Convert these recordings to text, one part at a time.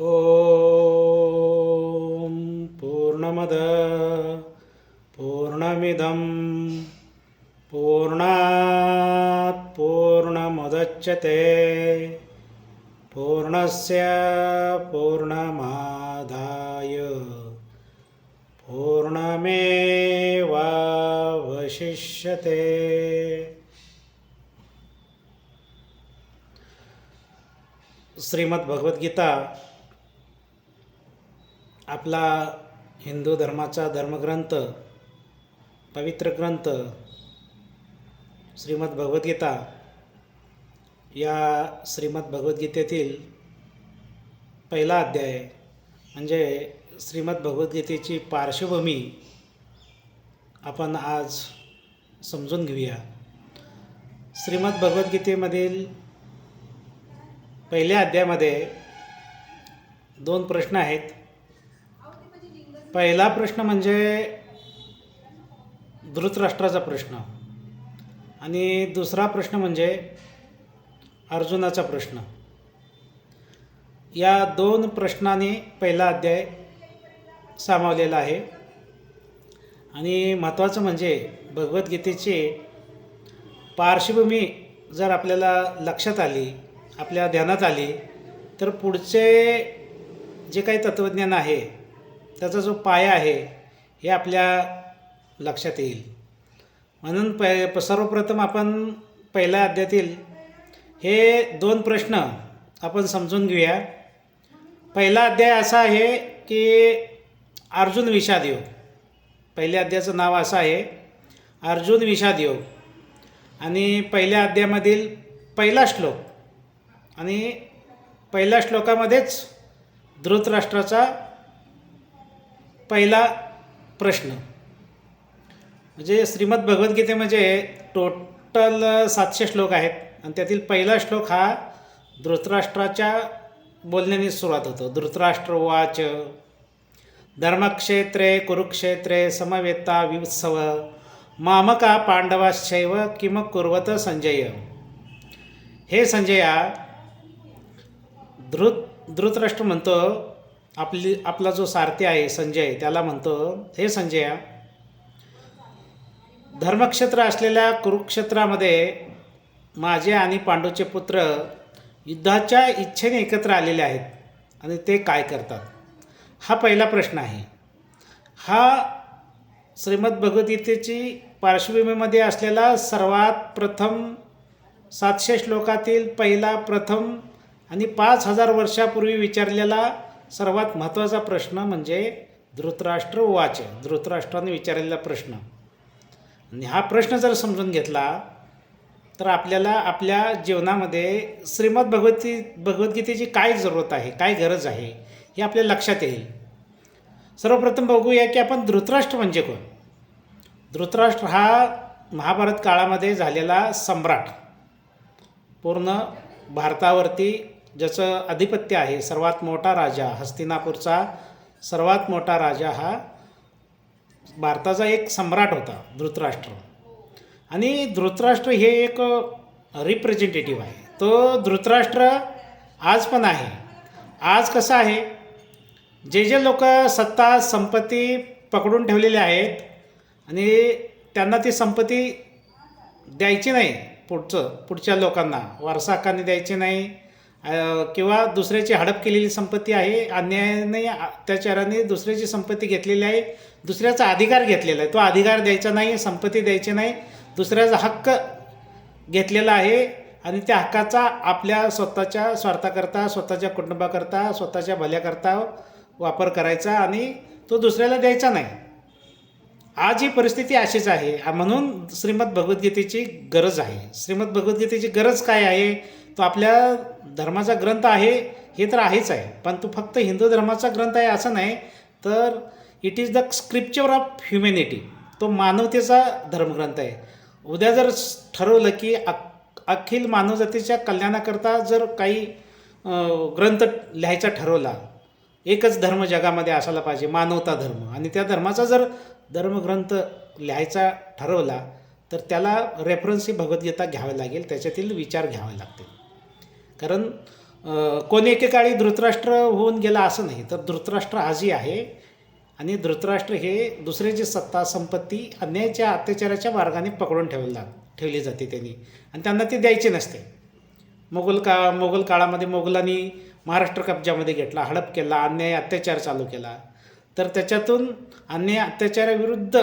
ॐ पूर्णमद पूर्णमिदं पूर्णात् पूर्णमुदच्यते पूर्णस्य पूर्णमादाय पूर्णमेवावशिष्यते। श्रीमद्भगवद्गीता आपला हिंदू धर्माचा धर्मग्रंथ पवित्र ग्रंथ श्रीमद भगवद्गीता या श्रीमद भगवद्गीतेतील पहिला अध्याय म्हणजे श्रीमद भगवद्गीतेची पार्श्वभूमी आपण आज समजून घेऊया. श्रीमद भगवद्गीतेमधील पहिल्या अध्यायामध्ये दोन प्रश्न आहेत. पहिला प्रश्न म्हणजे धृतराष्ट्राचा प्रश्न. आणि दुसरा प्रश्न म्हणजे अर्जुनाचा प्रश्न. या दोन प्रश्नाने पहिला अध्याय सामावलेला आहे. आणि महत्त्वाचं म्हणजे भगवद्गीतेची पार्श्वभूमी जर आपल्याला लक्षात आली आपल्या ध्यानात आली तर पुढचे जे काही तत्त्वज्ञान आहे त्याचा जो पाया आहे हे आपल्या लक्षात येईल. म्हणून प सर्वप्रथम आपण पहिल्या अध्यातील हे दोन प्रश्न आपण समजून घेऊया. पहिला अध्याय असा आहे की अर्जुन विषाद योग पहिल्या अध्यायाचं नाव असं आहे अर्जुन विषादयोग. आणि पहिल्या अध्यायामधील पहिला श्लोक आणि पहिल्या श्लोकामध्येच धृतराष्ट्राचा पहिला प्रश्न. म्हणजे श्रीमद भगवद्गीतेमध्ये म्हणजे टोटल सातशे श्लोक आहेत. आणि त्यातील पहिला श्लोक हा धृतराष्ट्राच्या बोलण्याने सुरुवात होतो. धृतराष्ट्र वाच धर्मक्षेत्रे कुरुक्षेत्रे समवेता वित्सव मामका पांडवाश्चैव किम कुर्वत संजय. हे संजया धृत धृतराष्ट्र म्हणतो आपली आपला जो सारथी आहे संजय त्याला म्हणतो हे संजया धर्मक्षेत्र असलेल्या कुरुक्षेत्रामध्ये माझे आणि पांडूचे पुत्र युद्धाच्या इच्छेने एकत्र आलेले आहेत आणि ते काय करतात? हा पहिला प्रश्न आहे. हा श्रीमद भगवद्गीतेची पार्श्वभूमीमध्ये असलेला सर्वात प्रथम सातशे श्लोकातील पहिला प्रथम आणि पाच हजार वर्षापूर्वी विचारलेला सर्वात महत्त्वाचा प्रश्न म्हणजे धृतराष्ट्र वाच. धृतराष्ट्राने विचारलेला प्रश्न. आणि हा प्रश्न जर समजून घेतला तर आपल्याला आपल्या जीवनामध्ये श्रीमद भगवती भगवद्गीतेची काय जरूरत आहे काय गरज आहे हे आपल्या लक्षात येईल. सर्वप्रथम बघूया की आपण धृतराष्ट्र म्हणजे कोण? धृतराष्ट्र हा महाभारत काळामध्ये झालेला सम्राट. पूर्ण भारतावरती ज्याचं अधिपत्य आहे सर्वात मोठा राजा हस्तिनापूरचा सर्वात मोठा राजा हा भारताचा एक सम्राट होता धृतराष्ट्र. आणि धृतराष्ट्र हे एक रिप्रेझेंटेटिव्ह आहे. तो धृतराष्ट्र आज पण आहे. आज कसं आहे? जे जे लोक सत्ता संपत्ती पकडून ठेवलेले आहेत आणि त्यांना ती संपत्ती द्यायची नाही पुढचं पुढच्या लोकांना वारसा हक्काने द्यायची नाही किंवा दुसऱ्याची हडप केलेली संपत्ती आहे अन्यायाने अत्याचाराने दुसऱ्याची संपत्ती घेतलेली आहे दुसऱ्याचा अधिकार घेतलेला आहे. तो अधिकार द्यायचा नाही संपत्ती द्यायची नाही दुसऱ्याचा हक्क घेतलेला आहे आणि त्या हक्काचा आपल्या स्वतःच्या स्वार्थाकरता स्वतःच्या कुटुंबाकरता स्वतःच्या भल्याकरता वापर करायचा आणि तो दुसऱ्याला द्यायचा नाही. आज ही परिस्थिती अशीच आहे. म्हणून श्रीमद भगवद्गीतेची गरज आहे. श्रीमद भगवद्गीतेची गरज काय आहे? तो आपल्या धर्माचा ग्रंथ आहे हे तर आहेच आहे. पण तो फक्त हिंदू धर्माचा ग्रंथ आहे असं नाही तर it is the scripture of humanity तो मानवतेचा धर्मग्रंथ आहे. उद्या जर ठरवलं की अख अखिल मानवजातीच्या कल्याणाकरता जर काही ग्रंथ लिहायचा ठरवला एकच धर्म जगामध्ये असायला पाहिजे मानवता धर्म. आणि त्या धर्माचा जर धर्मग्रंथ लिहायचा ठरवला तर त्याला रेफरन्सही भगवद्गीता घ्यावी लागेल त्याच्यातील विचार घ्यावे लागतील. कारण कोणी एकेकाळी धृतराष्ट्र होऊन गेला असं नाही तर धृतराष्ट्र आजही आहे. आणि धृतराष्ट्र हे दुसऱ्याची सत्ता संपत्ती अन्यायाच्या अत्याचाराच्या मार्गाने पकडून ठेवला ठेवली जाते त्यांनी. आणि त्यांना ती द्यायची नसते. मोगल का मोगल काळामध्ये मोगलांनी महाराष्ट्र कब्जामध्ये घेतला हडप केला अन्याय अत्याचार चालू केला. तर त्याच्यातून अन्याय अत्याचाराविरुद्ध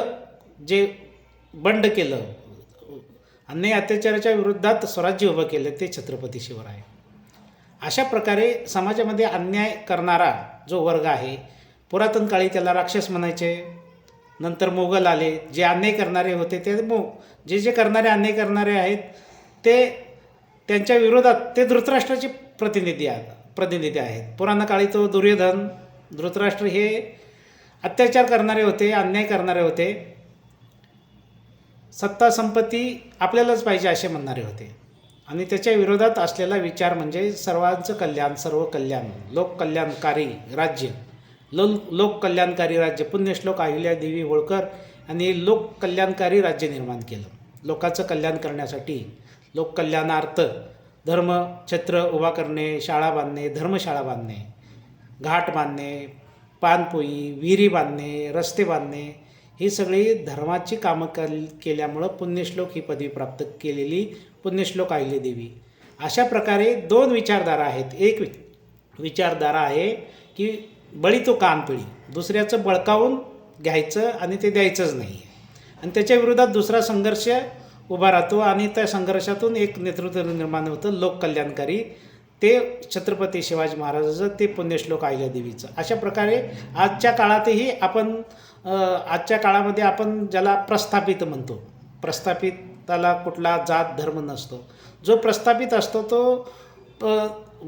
जे बंड केलं अन्याय अत्याचाराच्या विरुद्धात स्वराज्य उभं केलं ते छत्रपती शिवराय. अशा प्रकारे समाजामध्ये अन्याय करणारा जो वर्ग आहे पुरातन काळी त्याला राक्षस म्हणायचे नंतर मोगल आले जे अन्याय करणारे होते ते मो जे जे करणारे अन्याय करणारे आहेत ते त्यांच्या विरोधात ते धृतराष्ट्राचे प्रतिनिधी आहेत. प्रतिनिधी आहेत. पुराणकाळी तो दुर्योधन धृतराष्ट्र हे अत्याचार करणारे होते अन्याय करणारे होते. सत्ता संपत्ती आपल्यालाच पाहिजे असे म्हणणारे होते. आणि त्याच्या विरोधात असलेला विचार म्हणजे सर्वांचं कल्याण सर्व कल्याण लोककल्याणकारी राज्य. लो लोककल्याणकारी राज्य. पुण्यश्लोक अहिल्यादेवी होळकर यांनी लोककल्याणकारी राज्य निर्माण केलं. लोकांचं कल्याण करण्यासाठी लोककल्याणार्थ धर्म छत्र उभा करणे शाळा बांधणे धर्मशाळा बांधणे घाट बांधणे पानपोई विहिरी बांधणे रस्ते बांधणे ही सगळी धर्माची कामं कल केल्यामुळं पुण्यश्लोक ही पदवी प्राप्त केलेली पुण्यश्लोक देवी. अशा प्रकारे दोन विचारधारा आहेत. एक वि विचारधारा आहे की बळी तो कानपिळी दुसऱ्याचं बळकावून घ्यायचं आणि ते द्यायचंच नाही आणि त्याच्या विरोधात दुसरा संघर्ष उभा राहतो आणि त्या संघर्षातून एक नेतृत्व निर्माण होतं लोककल्याणकारी. ते छत्रपती शिवाजी महाराजाचं ते पुण्यश्लोक अहिल्यादेवीचं अशा प्रकारे आजच्या काळातही आपण आजच्या काळामध्ये आपण ज्याला प्रस्थापित म्हणतो. प्रस्थापित त्याला कुठला जात धर्म नसतो. जो प्रस्थापित असतो तो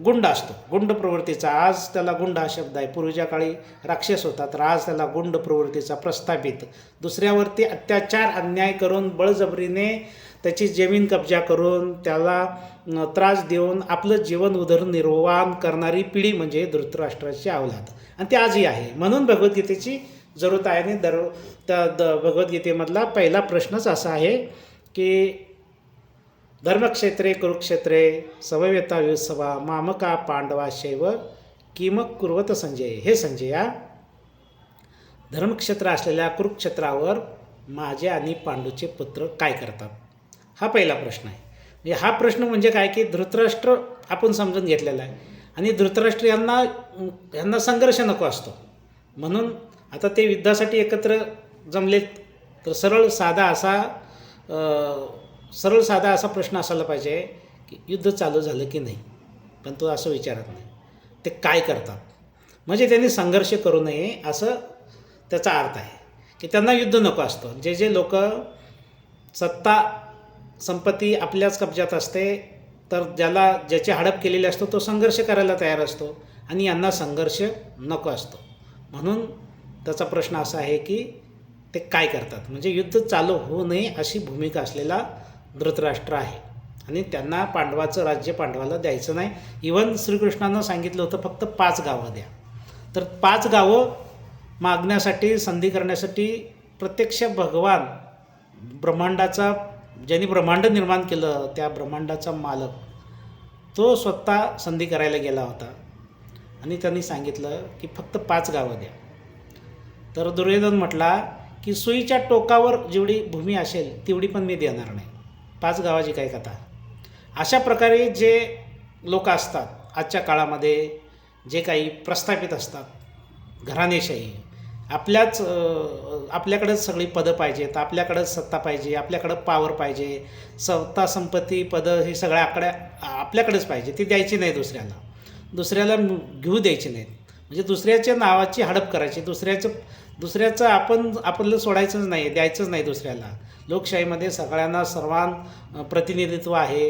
गुंड असतो. गुंड प्रवृत्तीचा आज त्याला गुंड हा शब्द आहे. पूर्वीच्या काळी राक्षस होता तर आज त्याला गुंड प्रवृत्तीचा प्रस्थापित. दुसऱ्यावरती अत्याचार अन्याय करून बळजबरीने त्याची जमीन कब्जा करून त्याला त्रास देऊन आपलं जीवन उदरनिर्वाह करणारी पिढी म्हणजे धृतराष्ट्राची आवलात आणि ती आजही आहे. म्हणून भगवद्गीतेची जरूरत आहे आणि दर त्या द भगवद्गीतेमधला पहिला प्रश्नच असा आहे की धर्मक्षेत्रे कुरुक्षेत्रे समवेता विसवा मामका पांडवा शैव किमक कुर्वत संजय. हे संजया धर्मक्षेत्र असलेल्या कुरुक्षेत्रावर माझे आणि पांडूचे पुत्र काय करतात? हा पहिला प्रश्न आहे. म्हणजे हा प्रश्न म्हणजे काय की धृतराष्ट्र आपण समजून घेतलेला आहे. आणि धृतराष्ट्र यांना यांना संघर्ष नको असतो. म्हणून आता ते युद्धासाठी एकत्र जमलेत. तर सरळ साधा असा सरळ साधा असा प्रश्न असायला पाहिजे की युद्ध चालू झालं की नाही? पण तो असं विचारत नाही. ते काय करतात? म्हणजे त्यांनी संघर्ष करू नये असं त्याचा अर्थ आहे. की त्यांना युद्ध नको असतं. जे जे लोक सत्ता संपत्ती आपल्याच कब्जात असते तर ज्याला ज्याची हडप केलेली असतो तो संघर्ष करायला तयार असतो आणि यांना संघर्ष नको असतो. म्हणून त्याचा प्रश्न असा आहे की ते काय करतात? म्हणजे युद्ध चालू होऊ नये अशी भूमिका असलेला धृतराष्ट्र आहे. आणि त्यांना पांडवाचं राज्य पांडवाला द्यायचं नाही. इवन श्रीकृष्णानं सांगितलं होतं फक्त पाच गावं द्या. तर पाच गावं मागण्यासाठी संधी करण्यासाठी प्रत्यक्ष भगवान ब्रह्मांडाचा ज्यांनी ब्रह्मांड निर्माण केलं त्या ब्रह्मांडाचा मालक तो स्वतः संधी करायला गेला होता. आणि त्यांनी सांगितलं की फक्त पाच गावं द्या. तर दुर्योधन म्हटला की सुईच्या टोकावर जेवढी भूमी असेल तेवढी पण मी देणार नाही. पाच गावाची काही कथा. अशा प्रकारे जे लोक असतात आजच्या काळामध्ये जे काही प्रस्थापित असतात घराणेशाही आपल्याच आपल्याकडंच सगळी पदं पाहिजेत आपल्याकडंच सत्ता पाहिजे आपल्याकडं पावर पाहिजे सत्ता संपत्ती पदं ही आकड्या आपल्याकडेच पाहिजे ती द्यायची नाही दुसऱ्याला दुसऱ्याला घेऊ द्यायची नाहीत. म्हणजे दुसऱ्याच्या नावाची हडप करायची दुसऱ्याचं दुसऱ्याचं आपण आपलं सोडायचंच नाही द्यायचंच नाही दुसऱ्याला. लोकशाहीमध्ये सगळ्यांना सर्वां प्रतिनिधित्व आहे.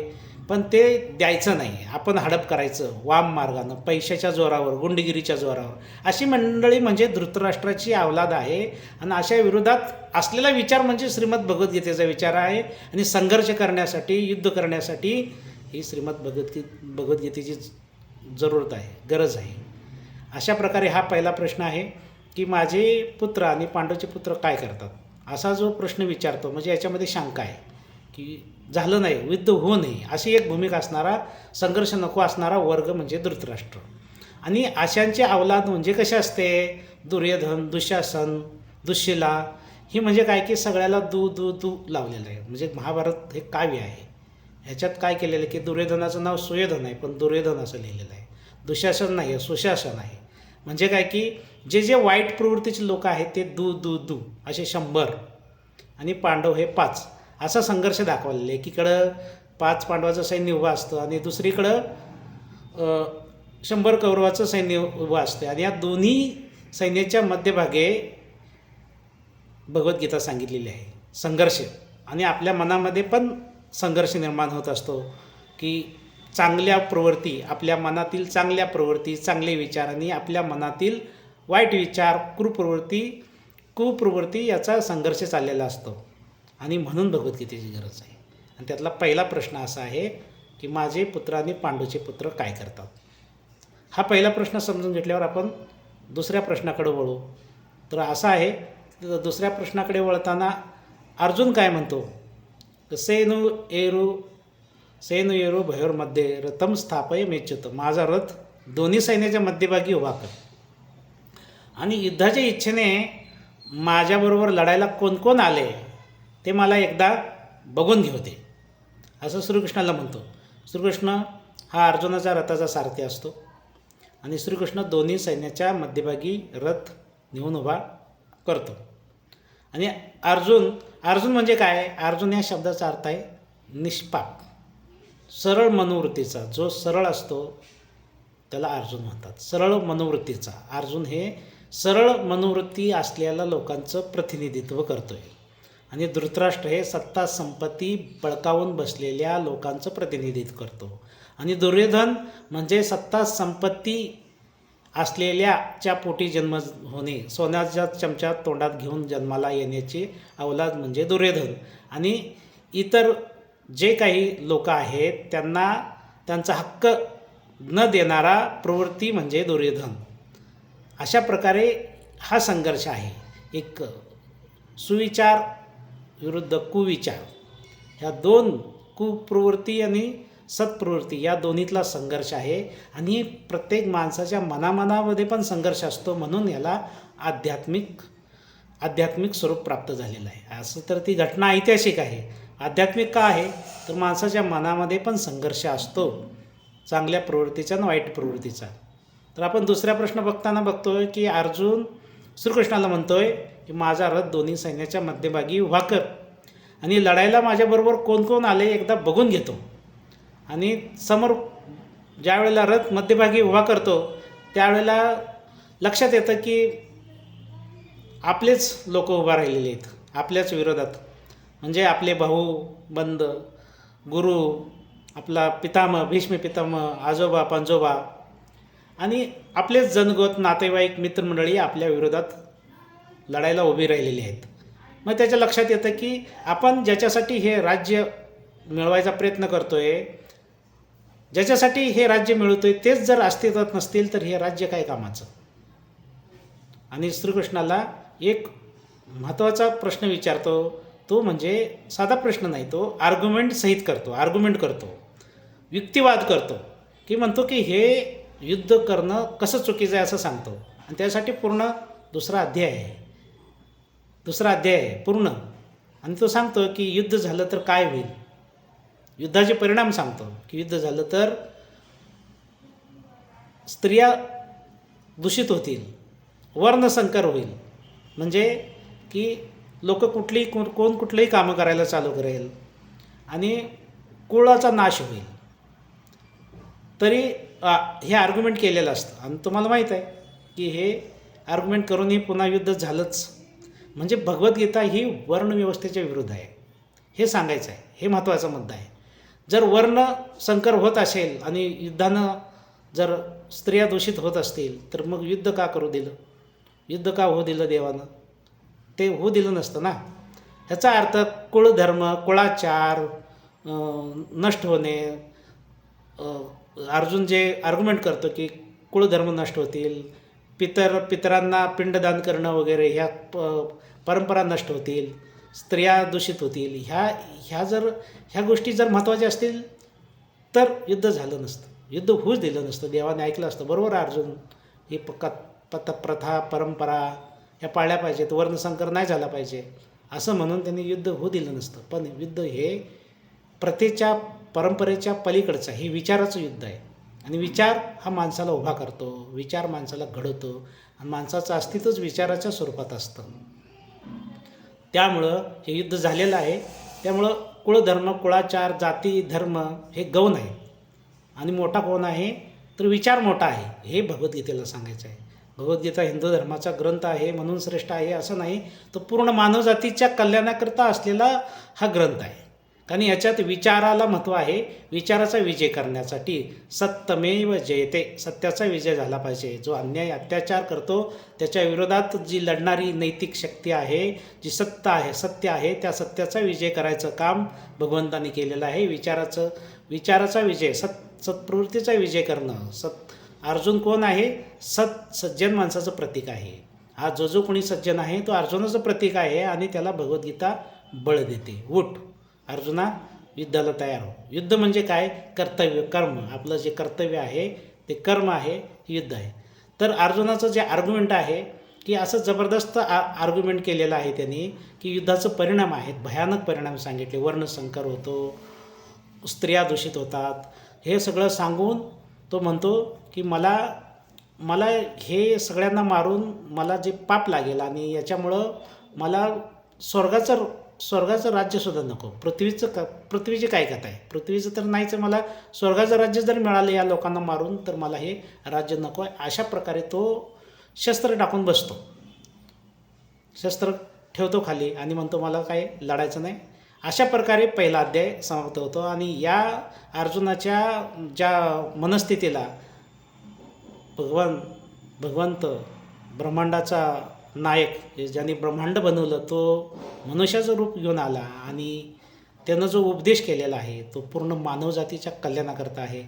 पण ते द्यायचं नाही आपण हडप करायचं वाम मार्गानं पैशाच्या जोरावर गुंडगिरीच्या जोरावर. अशी मंडळी म्हणजे धृतराष्ट्राची अवलाद आहे. आणि अशा विरोधात असलेला विचार म्हणजे श्रीमद भगवद्गीतेचा विचार आहे. आणि संघर्ष करण्यासाठी युद्ध करण्यासाठी ही श्रीमद भगवद्गी भगवद्गीतेची जरूरत आहे गरज आहे. अशा प्रकारे हा पहिला प्रश्न आहे की माझे पुत्र आणि पांडवचे पुत्र काय करतात? असा जो प्रश्न विचारतो म्हणजे याच्यामध्ये शंका आहे की झालं नाही युद्ध होऊ नये अशी एक भूमिका असणारा संघर्ष नको असणारा वर्ग म्हणजे धृतराष्ट्र. आणि अशांचे अवलाद म्हणजे कसे असते? दुर्योधन दुःशासन दुःशिला ही म्हणजे काय की सगळ्याला दू दू दू लावलेलं आहे. म्हणजे महाभारत हे काव्य आहे. ह्याच्यात काय केलेलं आहे की दुर्योधनाचं नाव सुयोधन आहे पण दुर्योधन असं लिहिलेलं आहे. दुःशासन नाही आहे सुशासन आहे. म्हणजे काय की जे जे वाईट प्रवृत्तीचे लोक आहेत ते दू दू दू असे शंभर आणि पांडव हे पाच असा संघर्ष दाखवलेला आहे. एकीकडं पाच पांडवाचं सैन्य उभं असतं आणि दुसरीकडं शंभर कौरवाचं सैन्य उभं असतं आणि या दोन्ही सैन्याच्या मध्यभागे भगवद्गीता सांगितलेली आहे. संघर्ष. आणि आपल्या मनामध्ये पण संघर्ष निर्माण होत असतो की चांगल्या प्रवृत्ती आपल्या मनातील चांगल्या प्रवृत्ती चांगले विचार आणि आपल्या मनातील वाईट विचार कुप्रवृत्ती कुप्रवृत्ती याचा संघर्ष चाललेला असतो. आणि म्हणून भगवद्गीतेची गरज आहे. आणि त्यातला पहिला प्रश्न असा आहे की माझे पुत्र आणि पांडूचे पुत्र काय करतात? हा पहिला प्रश्न समजून घेतल्यावर आपण दुसऱ्या प्रश्नाकडे वळू. तर असा आहे दुसऱ्या प्रश्नाकडे वळताना अर्जुन काय म्हणतो? सेनु एरू सेनु एरू भयोरमध्ये रथम स्थापय मेच्छत माझा रथ दोन्ही सैन्याच्या मध्यभागी उभा कर. आणि युद्धाच्या इच्छेने माझ्याबरोबर लढायला कोण कोण आले ते मला एकदा बघून घेऊ दे असं श्रीकृष्णाला म्हणतो. श्रीकृष्ण हा अर्जुनाचा रथाचा सारथी असतो. आणि श्रीकृष्ण दोन्ही सैन्याच्या मध्यभागी रथ नेऊन उभा करतो. आणि अर्जुन अर्जुन म्हणजे काय? अर्जुन या शब्दाचा अर्थ आहे निष्पाप. सरळ मनोवृत्तीचा जो सरळ असतो त्याला अर्जुन म्हणतात. सरळ मनोवृत्तीचा. अर्जुन हे सरळ मनोवृत्ती असलेल्या लोकांचं प्रतिनिधित्व करतो आहे आणि धृतराष्ट्र हे सत्ता संपत्ती बळकावून बसलेल्या लोकांचं प्रतिनिधित्व करतो. आणि दुर्योधन म्हणजे सत्ता संपत्ती असलेल्याच्या पोटी जन्म होणे सोन्याच्या चमच्या तोंडात घेऊन जन्माला येण्याची अवलाद म्हणजे दुर्योधन. आणि इतर जे काही लोक आहेत त्यांना त्यांचा हक्क न देणारा प्रवृत्ती म्हणजे दुर्योधन. अशा प्रकारे हा संघर्ष आहे. एक सुविचार विरुद्ध कुविचार. ह्या दोन कुप्रवृत्ती आणि सत्प्रवृत्ती या दोन्हीतला संघर्ष आहे आणि प्रत्येक माणसाच्या मनामनामध्ये पण संघर्ष असतो म्हणून याला आध्यात्मिक आध्यात्मिक स्वरूप प्राप्त झालेलं आहे. असं तर ती घटना ऐतिहासिक आहे. आध्यात्मिक का आहे? तर माणसाच्या मनामध्ये पण संघर्ष असतो. चांगल्या प्रवृत्तीचा आणि वाईट प्रवृत्तीचा. तर आपण दुसरा प्रश्न बघताना बघतोय की अर्जुन श्रीकृष्णाला म्हणतोय की माझा रथ दोन्ही सैन्याच्या मध्यभागी उभा कर. आणि लढायला माझ्याबरोबर कोण कोण आले एकदा बघून घेतो. आणि समोर ज्या वेळेला रथ मध्यभागी उभा करतो त्यावेळेला लक्षात येतं की आपलेच लोक उभा राहिलेले आहेत. आपल्याच विरोधात म्हणजे आपले भाऊ बंद गुरु आपला पितामह भीष्म पितामह आजोबा पंजोबा आणि आपलेच जनगत नातेवाईक मित्रमंडळी आपल्या विरोधात लढायला उभी राहिलेली आहेत. मग त्याच्या लक्षात येतं की आपण ज्याच्यासाठी हे राज्य मिळवायचा प्रयत्न करतोय ज्याच्यासाठी हे राज्य मिळवतोय तेच जर अस्तित्वात नसतील तर हे राज्य काय कामाचं? आणि श्रीकृष्णाला एक महत्त्वाचा प्रश्न विचारतो तो म्हणजे साधा प्रश्न नाही तो आर्ग्युमेंट सहित करतो आर्ग्युमेंट करतो युक्तिवाद करतो की म्हणतो की हे युद्ध करणं कसं चुकीचं आहे असं सांगतो. आणि त्यासाठी पूर्ण दुसरा अध्याय आहे. दुसरा अध्याय आहे पूर्ण. आणि तो सांगतो की युद्ध झालं तर काय होईल? युद्धाचे परिणाम सांगतो की युद्ध झालं तर स्त्रिया दूषित होतील वर्णसंकर होईल. म्हणजे की लोक कुठलीही कोण कोण कुठलंही कामं करायला चालू करेल आणि कुळाचा नाश होईल. तरी आ, हे आर्ग्युमेंट केलेलं असतं. आणि तुम्हाला माहीत आहे की हे आर्ग्युमेंट करूनही पुन्हा युद्ध झालंच. म्हणजे भगवद्गीता ही वर्णव्यवस्थेच्या विरुद्ध आहे. हे सांगायचं आहे. हे महत्त्वाचा मुद्दा आहे. जर वर्ण संकर होत असेल आणि युद्धानं जर स्त्रिया दूषित होत असतील तर मग युद्ध का करू दिलं? युद्ध का होऊ दिलं देवानं? ते होऊ दिलं नसतं ना. ह्याचा अर्थ कुळधर्म कुळाचार नष्ट होणे अर्जुन जे आर्ग्युमेंट करतो की कुळधर्म नष्ट होतील पितर पितरांना पिंडदान करणं वगैरे ह्या प परंपरा नष्ट होतील स्त्रिया दूषित होतील ह्या ह्या जर ह्या गोष्टी जर महत्त्वाच्या असतील तर युद्ध झालं नसतं. युद्ध होऊच दिलं नसतं. देवाने ऐकलं असतं. बरोबर अर्जुन? ही प पत प्रथा परंपरा ह्या पाळल्या पाहिजेत वर्णसंकर नाही झाला पाहिजे. असं म्हणून त्यांनी युद्ध होऊ दिलं नसतं. पण युद्ध हे प्रथेच्या परंपरेच्या पलीकडचं हे विचाराचं युद्ध आहे. आणि विचार हा माणसाला उभा करतो. विचार माणसाला घडवतो. आणि माणसाचं अस्तित्वच विचाराच्या स्वरूपात असतं. त्यामुळं हे युद्ध झालेलं आहे. त्यामुळं कुळधर्म कुळाचार जाती धर्म हे गौण आहे. आणि मोठा कोण आहे? तर विचार मोठा आहे. हे भगवद्गीतेला सांगायचं आहे. भगवद्गीता हिंदू धर्माचा ग्रंथ आहे म्हणून श्रेष्ठ आहे असं नाही तो पूर्ण मानवजातीच्या कल्याणाकरता असलेला हा ग्रंथ आहे. कारण याच्यात विचाराला महत्त्व आहे विचाराचा विजय करण्यासाठी सत्यमेव जयते सत्याचा विजय झाला पाहिजे. जो अन्याय अत्याचार करतो त्याच्या विरोधात जी लढणारी नैतिक शक्ती आहे जी सत्ता आहे सत्य आहे त्या सत्याचा विजय करायचं काम भगवंतांनी केलेलं आहे. विचाराचं विचाराचा विजय सत् सत्प्रवृत्तीचा विजय करणं सत् अर्जुन कोण आहे? सत सज्जन माणसाचं प्रतीक आहे. हा जो जो कोणी सज्जन आहे तो अर्जुनाचं प्रतीक आहे आणि त्याला भगवद्गीता बळ देते. उठ. अर्जुना युद्धाला तयार हो. युद्ध म्हणजे काय? कर्तव्य कर्म. आपलं जे कर्तव्य आहे ते कर्म आहे युद्ध आहे. तर अर्जुनाचं जे आर्ग्युमेंट आहे की असं जबरदस्त आ आर्ग्युमेंट केलेलं आहे त्यांनी की युद्धाचं परिणाम आहेत. भयानक परिणाम सांगितले. वर्णसंकर होतो स्त्रिया दूषित होतात. हे सगळं सांगून तो म्हणतो की मला मला हे सगळ्यांना मारून मला जे पाप लागेल आणि याच्यामुळं मला स्वर्गाचं स्वर्गाचं राज्यसुद्धा नको. पृथ्वीचं क पृथ्वीची काय कथा आहे? पृथ्वीचं तर नाहीच आहे मला. स्वर्गाचं राज्य जर मिळालं या लोकांना मारून तर मला हे राज्य नको आहे. अशा प्रकारे तो शस्त्र टाकून बसतो. शस्त्र ठेवतो खाली आणि म्हणतो मला काय लढायचं नाही. अशा प्रकारे पहिला अध्याय समाप्त होतो. आणि या अर्जुनाच्या ज्या मनस्थितीला भगवान भगवंत ब्रह्मांडाचा नायक ज्याने ब्रह्मांड बनवलं तो मनुष्याचं रूप घेऊन आला आणि त्यानं जो उपदेश केलेला आहे तो पूर्ण मानवजातीच्या कल्याणाकरता आहे.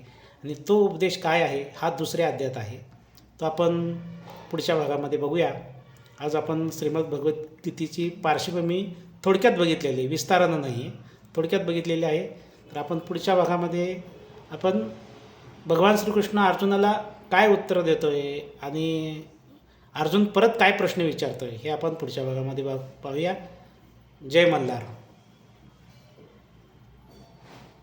आणि तो उपदेश काय आहे हा दुसऱ्या अध्यात आहे. तो आपण पुढच्या भागामध्ये बघूया. आज आपण श्रीमद भगवद्गीतेची पार्श्वभूमी थोडक्यात बघितलेली आहे विस्तारानं नाही आहे थोडक्यात बघितलेली आहे. तर आपण पुढच्या भागामध्ये आपण भगवान श्रीकृष्ण अर्जुनाला काय उत्तर देतो आहे आणि अर्जुन परत काय प्रश्न विचारतो आहे हे आपण पुढच्या भागामध्ये बघ पाहूया. जय मल्हार.